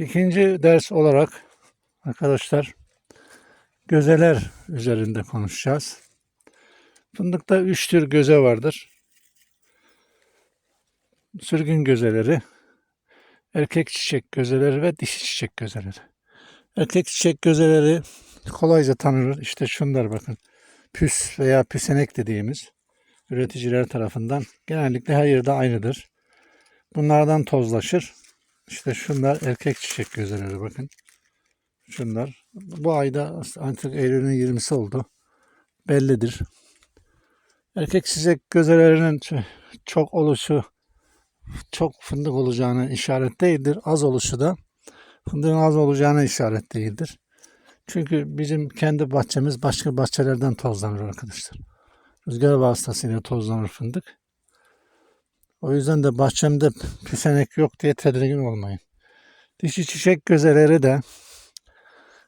İkinci ders olarak arkadaşlar gözeler üzerinde konuşacağız. Fındıkta üç tür göze vardır. Sürgün gözeleri, erkek çiçek gözeleri ve dişi çiçek gözeleri. Erkek çiçek gözeleri kolayca tanınır. İşte şunlar bakın. Püs veya püsenek dediğimiz üreticiler tarafından genellikle her yerde aynıdır. Bunlardan tozlaşır. İşte şunlar erkek çiçek gözeleri bakın. Şunlar. Bu ayda artık Eylül'ün 20'si oldu. Bellidir. Erkek çiçek gözelerinin çok oluşu çok fındık olacağını işaret değildir. Az oluşu da fındığın az olacağına işaret değildir. Çünkü bizim kendi bahçemiz başka bahçelerden tozlanır arkadaşlar. Rüzgar vasıtasıyla tozlanır fındık. O yüzden de bahçemde püsenek yok diye tedirgin olmayın. Dişi çiçek gözeleri de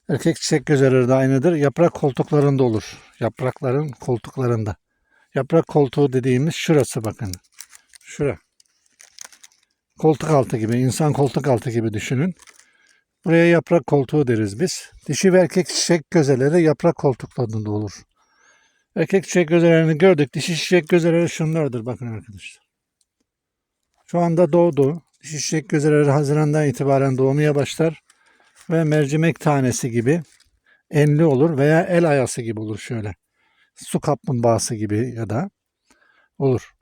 erkek çiçek gözeleri de aynıdır. Yaprak koltuklarında olur. Yaprakların koltuklarında. Yaprak koltuğu dediğimiz şurası bakın. Şura. Koltuk altı gibi, insan koltuk altı gibi düşünün. Buraya yaprak koltuğu deriz biz. Dişi ve erkek çiçek gözeleri yaprak koltuklarında olur. Erkek çiçek gözelerini gördük. Dişi çiçek gözeleri şunlardır bakın arkadaşlar. Şu anda doğdu. Dişi çiçek gözeleri Haziran'dan itibaren doğmaya başlar. Ve mercimek tanesi gibi enli olur veya el ayası gibi olur şöyle. Su kaplumbağası gibi ya da olur.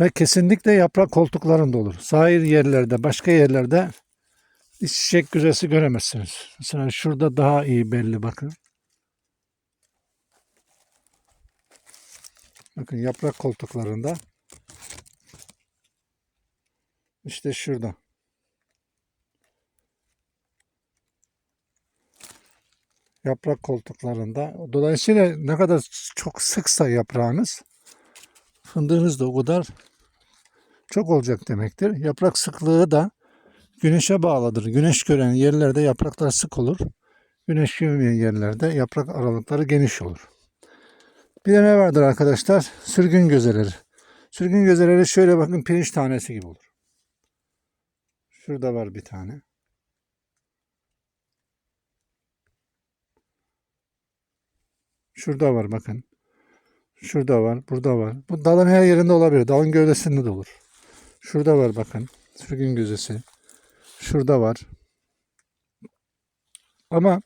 Ve kesinlikle yaprak koltuklarında olur. Sahil yerlerde, başka yerlerde hiç çiçek güzesi göremezsiniz. Mesela şurada daha iyi belli bakın. Bakın yaprak koltuklarında. İşte şurada. Yaprak koltuklarında. Dolayısıyla ne kadar çok sıksa yaprağınız fındığınız da o kadar çok olacak demektir. Yaprak sıklığı da güneşe bağlıdır. Güneş gören yerlerde yapraklar sık olur. Güneş görmeyen yerlerde yaprak aralıkları geniş olur. Bir de ne vardır arkadaşlar? Sürgün gözeleri. Sürgün gözeleri şöyle bakın pirinç tanesi gibi olur. Şurada var bir tane. Şurada var bakın. Şurada var, burada var. Bu dalın her yerinde olabilir. Dalın gövdesinde de olur. Şurada var bakın. Sürgün gözesi. Şurada var. Ama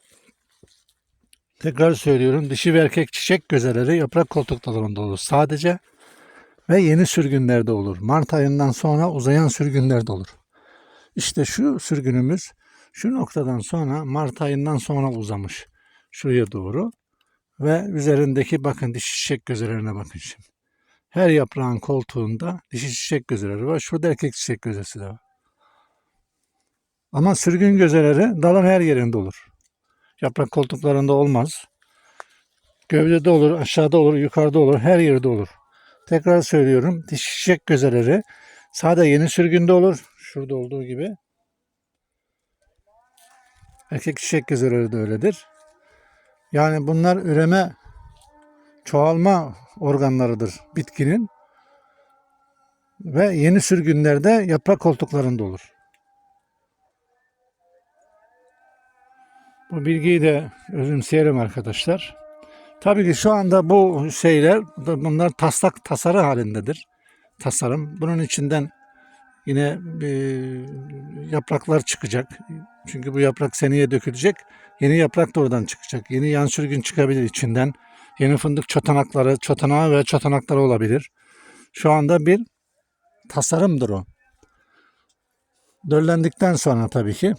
tekrar söylüyorum dişi ve erkek çiçek gözeleri yaprak koltuklarında olur. Sadece ve yeni sürgünlerde olur. Mart ayından sonra uzayan sürgünlerde olur. İşte şu sürgünümüz şu noktadan sonra Mart ayından sonra uzamış. Şuraya doğru. Ve üzerindeki bakın dişi çiçek gözelerine bakın şimdi. Her yaprağın koltuğunda dişi çiçek gözeleri var. Şurada erkek çiçek gözesi de var. Ama sürgün gözeleri dalın her yerinde olur. Yaprak koltuklarında olmaz. Gövdede olur, aşağıda olur, yukarıda olur, her yerde olur. Tekrar söylüyorum. Dişi çiçek gözeleri sade yeni sürgünde olur. Şurada olduğu gibi. Erkek çiçek gözeleri de öyledir. Yani bunlar üreme, çoğalma organlarıdır bitkinin. Ve yeni sürgünlerde yaprak koltuklarında olur. Bu bilgiyi de özümseyelim arkadaşlar. Tabii ki şu anda bu şeyler, bunlar taslak tasarı halindedir. Tasarım. Bunun içinden yine e, yapraklar çıkacak. Çünkü bu yaprak seneye dökülecek. Yeni yaprak da oradan çıkacak. Yeni yan sürgün çıkabilir içinden. Yeni fındık çotanakları, çotanağı ve çotanakları olabilir. Şu anda bir tasarımdır o. Döllendikten sonra tabii ki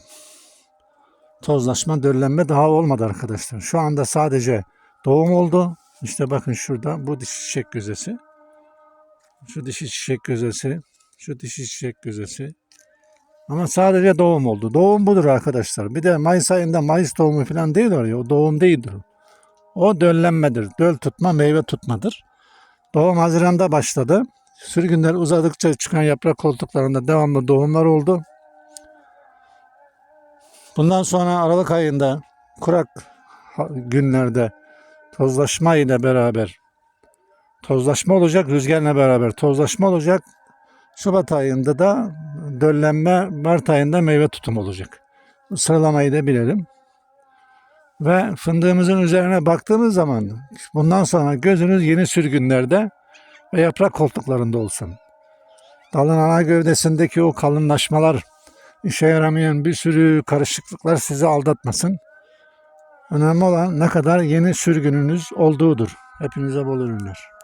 tozlaşma, döllenme daha olmadı arkadaşlar. Şu anda sadece doğum oldu. İşte bakın şurada bu dişi çiçek gözesi. Şu dişi çiçek gözesi. Şu dişi çiçek gözesi. Ama sadece doğum oldu. Doğum budur arkadaşlar. Bir de Mayıs ayında Mayıs doğumu falan değil oraya. O doğum değildir. o. Döllenmedir. Döl tutma, meyve tutmadır. Doğum Haziran'da başladı. Sürgünler uzadıkça çıkan yaprak koltuklarında devamlı doğumlar oldu. Bundan sonra Aralık ayında kurak günlerde tozlaşma ile beraber tozlaşma olacak, rüzgarla beraber tozlaşma olacak. Şubat ayında da döllenme Mart ayında meyve tutum olacak. Bu sıralamayı da bilelim. Ve fındığımızın üzerine baktığımız zaman bundan sonra gözünüz yeni sürgünlerde ve yaprak koltuklarında olsun. Dalın ana gövdesindeki o kalınlaşmalar, işe yaramayan bir sürü karışıklıklar sizi aldatmasın. Önemli olan ne kadar yeni sürgününüz olduğudur. Hepinize bol ürünler.